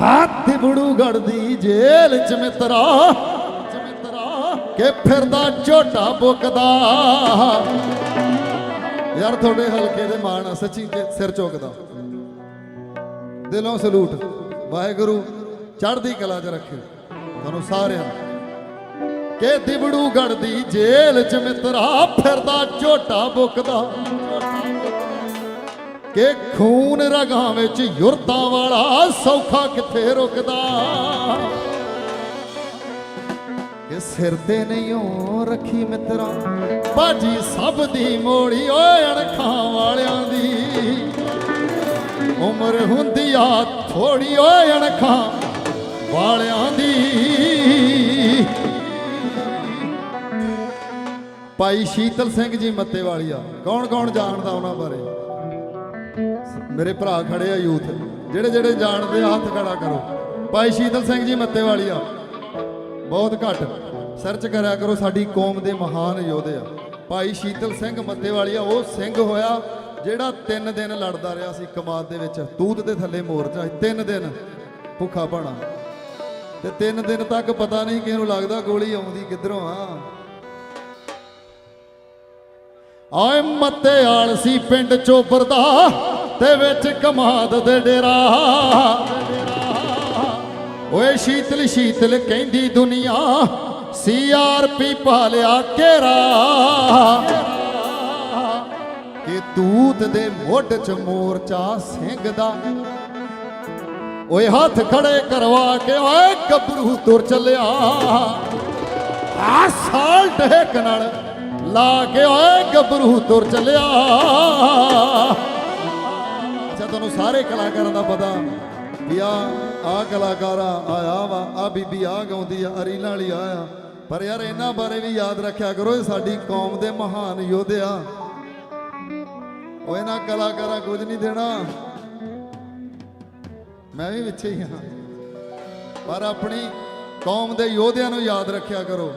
ਹੱਥ ਬੜੂ ਗੜਦੀ ਜੇਲ ਚ ਮਿੱਤਰਾ, ਕਿ ਫਿਰਦਾ ਝੋਟਾ ਬੁੱਕਦਾ। ਯਾਰ ਤੁਹਾਡੇ ਹਲਕੇ ਦੇ ਮਾਣ ਸੱਚੀ ਤੇ ਸਿਰ ਚੁੱਕਦਾ। ਦਿਲੋਂ ਸਲੂਟ, ਵਾਹਿਗੁਰੂ, ਚੜ੍ਹਦੀ ਕਲਾ 'ਚ ਰੱਖੇ ਤੁਹਾਨੂੰ ਸਾਰਿਆਂ ਨੂੰ। ਕਿ ਦਿਬੜੂ ਗੜਦੀ ਜੇਲ ਚ ਮਿੱਤਰਾ, ਫਿਰਦਾ ਝੋਟਾ ਬੁੱਕਦਾ। ਕਿ ਖੂਨ ਰਗਾਂ ਵਿੱਚ ਯੁਰਤਾਂ ਵਾਲਾ ਸੌਖਾ ਕਿੱਥੇ ਰੁਕਦਾ? ਕਿ ਸਿਰ ਤੇ ਨਹੀਂ ਓ ਰੱਖੀ ਮਿੱਤਰਾ, ਬਾਜੀ ਸਭ ਦੀ ਮੋੜੀ ਓਏ ਅਣਖਾਂ ਵਾਲਿਆਂ ਦੀ। ਉਮਰ ਹੁੰਦੀ ਆ ਥੋੜੀ ਓਏ ਅਣਖਾਂ ਵਾਲਿਆਂ ਦੀ। ਭਾਈ ਸ਼ੀਤਲ ਸਿੰਘ ਜੀ ਮੱਤੇ ਵਾਲੀਆ ਕੌਣ ਕੌਣ ਜਾਣਦਾ ਉਹਨਾਂ ਬਾਰੇ? ਮੇਰੇ ਭਰਾ ਖੜੇ ਆ ਯੂਥ। ਜਿਹੜੇ ਜਿਹੜੇ ਜਾਣਦੇ ਆ, ਹੱਥ ਖੜਾ ਕਰੋ। ਭਾਈ ਸ਼ੀਤਲ ਸਿੰਘ ਜੀ ਮੱਤੇ ਵਾਲੀ ਆ। ਬਹੁਤ ਘੱਟ। ਸਰਚ ਕਰਿਆ ਕਰੋ, ਸਾਡੀ ਕੌਮ ਦੇ ਮਹਾਨ ਯੋਧੇ ਆ। ਭਾਈ ਸ਼ੀਤਲ ਸਿੰਘ ਮੱਤੇ ਵਾਲੀ ਆ, ਉਹ ਸਿੰਘ ਹੋਇਆ, ਜਿਹੜਾ ਤਿੰਨ ਦਿਨ ਲੜਦਾ ਰਿਹਾ ਸੀ ਕਮਾਦ ਦੇ ਵਿੱਚ। ਤੂਤ ਦੇ ਥੱਲੇ ਮੋਰਚਾ ਸੀ। ਤਿੰਨ ਦਿਨ ਭੁੱਖਾ ਭਾਣਾ। ਤੇ ਤਿੰਨ ਦਿਨ ਤੱਕ ਪਤਾ ਨਹੀਂ ਕਿਹਨੂੰ ਲੱਗਦਾ ਗੋਲੀ ਆਉਂਦੀ ਕਿੱਧਰੋਂ ਆ ਆਏ ਮੱਤੇ ਆਲ ਸੀ ਪਿੰਡ ਚੋਬਰਦਾ ਤੇ ਵਿੱਚ ਕਮਾਦ ਦੇ ਡੇਰਾ। ਓਏ ਸ਼ੀਤਲ ਸ਼ੀਤਲ ਕਹਿੰਦੀ ਦੁਨੀਆ ਸੀਆਰਪੀ ਪਾਲਿਆ ਕੇਰਾ ਕਿ ਤੂਤ ਦੇ ਮੁੱਢ ਚ ਮੋਰਚਾ ਸਿੰਘ ਦਾ ਓਏ ਹੱਥ ਖੜੇ ਕਰਵਾ ਕੇ ਓਏ ਗੱਭਰੂ ਤੁਰ ਚੱਲਿਆ। ਆ ਸਾਲ ਢੇਕ ਨਾਲ ਲਾ ਕੇ ਓਏ ਗੱਭਰੂ ਤੁਰ ਚੱਲਿਆ। ਅੱਛਾ, ਤੁਹਾਨੂੰ ਸਾਰੇ ਕਲਾਕਾਰਾਂ ਦਾ ਪਤਾ ਵੀ ਆ ਆ ਕਲਾਕਾਰ ਆਇਆ ਵਾ, ਆ ਬੀਬੀ ਆ ਗਾਉਂਦੀ ਆ, ਅਰੀਲਾਂ ਵਾਲੀ ਆ ਆ। ਪਰ ਯਾਰ ਇਹਨਾਂ ਬਾਰੇ ਵੀ ਯਾਦ ਰੱਖਿਆ ਕਰੋ, ਇਹ ਸਾਡੀ ਕੌਮ ਦੇ ਮਹਾਨ ਯੋਧਿਆ ਉਹ ਇਹਨਾਂ ਕਲਾਕਾਰਾਂ ਕੁਝ ਨਹੀਂ ਦੇਣਾ। ਮੈਂ ਵੀ ਵਿੱਚੇ ਹੀ ਹਾਂ ਪਰ ਆਪਣੀ ਕੌਮ ਦੇ ਯੋਧਿਆਂ ਨੂੰ ਯਾਦ ਰੱਖਿਆ ਕਰੋ।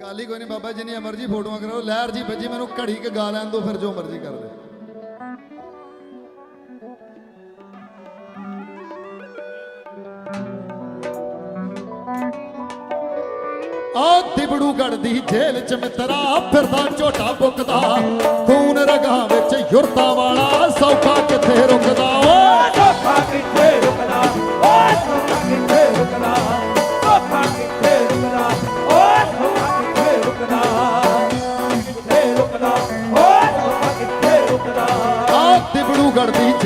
ਕਾਲੀ ਕੋਈ ਨਹੀਂ, ਬਾਬਾ ਜਿੰਨੀ ਮਰਜ਼ੀ ਫੋਟੋਆਂ ਕਰਾਓ, ਲਹਿਰ ਜੀ ਬੱਜੀ ਮੈਨੂੰ ਘੜੀ ਕੇ ਗਾ ਲੈਣ ਦੋ ਫਿਰ ਜੋ ਮਰਜ਼ੀ ਕਰ ਲੈ ਆ ਦਿਬੜੂ ਗੜਦੀ ਜੇਲ ਚ ਮਿੱਤਰਾ, ਫਿਰਦਾ ਝੋਟਾ ਬੁੱਕਦਾ, ਖੂਨ ਰਗਾਂ ਵਿੱਚ ਯੁਰਤਾਂ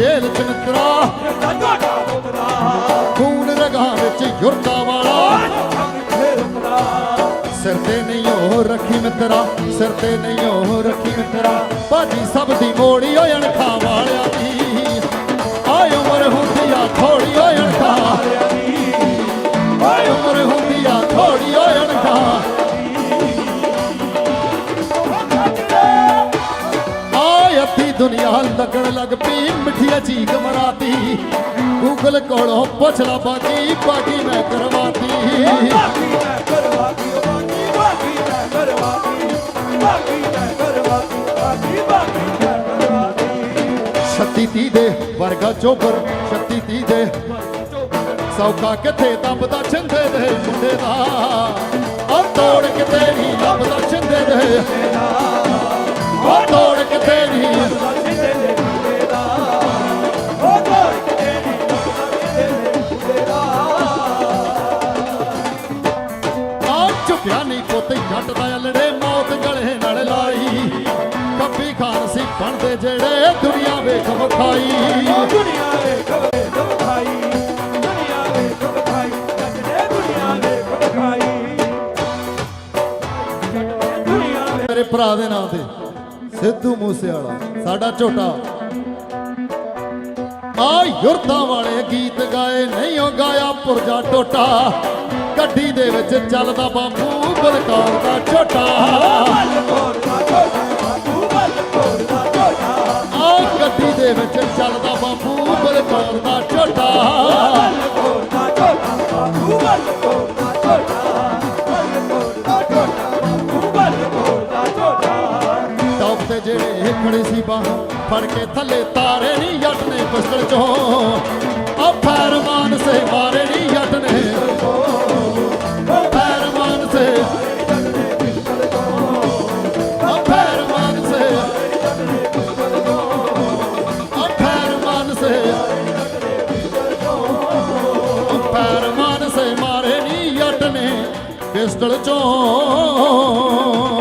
ਗੜਦੀ ਜੇਲ ਚ ਮਿੱਤਰਾ ਖੂਨ ਰਗਾਂ ਵਿੱਚ ਯੁਰਤਾਂ ਵਾਲਾ। ਸਿਰ ਤੇ ਨਹੀਂ ਹੋ ਰੱਖੀ ਮਿੱਤਰਾ, ਸਿਰ ਤੇ ਨਹੀਂ ਹੋ ਰੱਖੀ ਮਿੱਤਰਾ। ਬਾਜੀ ਸਭ ਦੀ ਮੋੜੀ ਓ ਅਣਖਾਂ ਦੁਨੀਆ ਲੱਗਣ ਲੱਗ ਪਈ ਮਿੱਠੀਆ ਚੀਕ ਮਰਾਤੀ। ਗੂਗਲ ਕੋਲੋਂ ਪੁੱਛ ਲਾ ਬਾਕੀ ਬਾਕੀ ਮੈਂ ਕਰਵਾਤੀ। ਬਾਕੀ ਮੈਂ ਕਰਵਾਤੀ ਓ ਬਾਕੀ ਬਾਕੀ ਮੈਂ ਕਰਵਾਤੀ ਬਾਕੀ ਮੈਂ ਕਰਵਾਤੀ ਬਾਕੀ ਬਾਕੀ ਮੈਂ ਕਰਵਾਤੀ। ਛੱਤੀ ਤੀਹ ਦੇ ਵਰਗਾ ਚੋਬਰ ਛੱਤੀ ਤੀਹ ਦੇ ਸੌਖਾ ਕਿੱਥੇ ਦੱਬਦਾ ਛਿੰਦੇ ਦੇ ਮੁੰਡੇ ਦਾ। ਆ ਤੋੜ ਕਿਤੇ ਨਹੀਂ ਲੱਭਦਾ ਛਿੰਦੇ ਦੇ। ਆ ਆ ਝੁਕਿਆ ਨਹੀਂ ਪੁੱਤ ਜੱਟ ਦਾ ਅਲੜੇ ਮੌਤ ਗਲੇ ਨਾਲ ਲਾਈ। ਕੱਬੀ ਖਾਨ ਸੀ ਬਣਦੇ ਜਿਹੜੇ ਦੁਨੀਆ ਵੇਖ ਵਿਖਾਈ। ਦੁਨੀਆ ਦੁਨੀਆ ਦੁਨੀਆ ਦੁਨੀਆ ਮੇਰੇ ਭਰਾ ਦੇ ਨਾਂ ਤੇ ਸਿੱਧੂ ਮੂਸੇਵਾਲਾ ਸਾਡਾ ਝੋਟਾ। ਆ ਯੁਰਤਾਂ ਵਾਲੇ ਗੀਤ ਗਾਏ ਨਹੀਂ ਉਹ ਗਾਇਆ ਪੁਰਜਾ ਟੋਟਾ। ਗੱਡੀ ਦੇ ਵਿੱਚ ਚੱਲਦਾ ਬਾਪੂ ਬਲਕੌਰ ਦਾ ਝੋਟਾ। ਆ ਗੱਡੀ ਦੇ ਵਿੱਚ ਚੱਲਦਾ ਬਾਪੂ ਬਲਕੌਰ ਦਾ ਛੋਟਾ ਜਿਹੜੇ ਖੜੇ ਸੀ ਬਾਹ, ਫੜ ਕੇ ਥੱਲੇ ਤਾਰੇ ਨਹੀਂ ਜੱਟ ਨੇ ਪਿਸਤਲ ਚੋਂ। ਆ ਫਰਮਾਨ ਸੇ ਮਾਰੇ ਨਹੀਂ ਜੱਟ ਨੇ ਫਰਮਾਨ ਸੇ